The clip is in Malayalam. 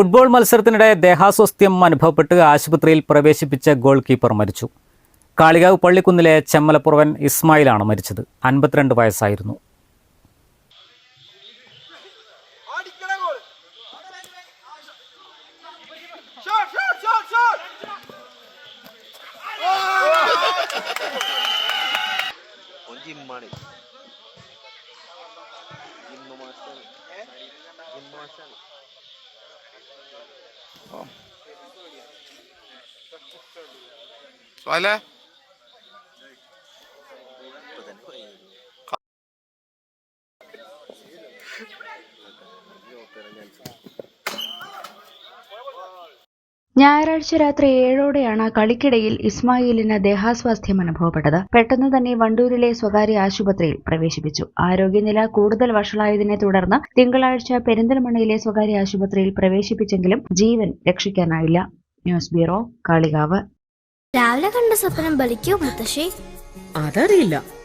football മത്സരത്തിനിടെ ദേഹാസ്വാസ്ഥ്യം അനുഭവപ്പെട്ട് ആശുപത്രിയിൽ പ്രവേശിപ്പിച്ച ഗോൾ കീപ്പർ മരിച്ചു. കാളികാവ് പള്ളിക്കുന്നിലെ ചെമ്മലപ്പുറവൻ ഇസ്മായിലാണ് മരിച്ചത്. അൻപത്തിരണ്ട് വയസ്സായിരുന്നു. ജിമ്മാണ് ജിമ്മ سؤال؟ ഞായറാഴ്ച രാത്രി ഏഴോടെയാണ് കളിക്കിടയിൽ ഇസ്മായിലിന് ദേഹാസ്വാസ്ഥ്യം അനുഭവപ്പെട്ടത്. പെട്ടെന്ന് തന്നെ വണ്ടൂരിലെ സ്വകാര്യ ആശുപത്രിയിൽ പ്രവേശിപ്പിച്ചു. ആരോഗ്യനില കൂടുതൽ വഷളായതിനെ തുടർന്ന് തിങ്കളാഴ്ച പെരിന്തൽമണ്ണയിലെ സ്വകാര്യ ആശുപത്രിയിൽ പ്രവേശിപ്പിച്ചെങ്കിലും ജീവൻ രക്ഷിക്കാനായില്ല. News bureau Kalikavu. രാവിലെ കണ്ട സ്വപ്നം ബലിക്കോ മുത്തശ്ശി? അതറിയില്ല.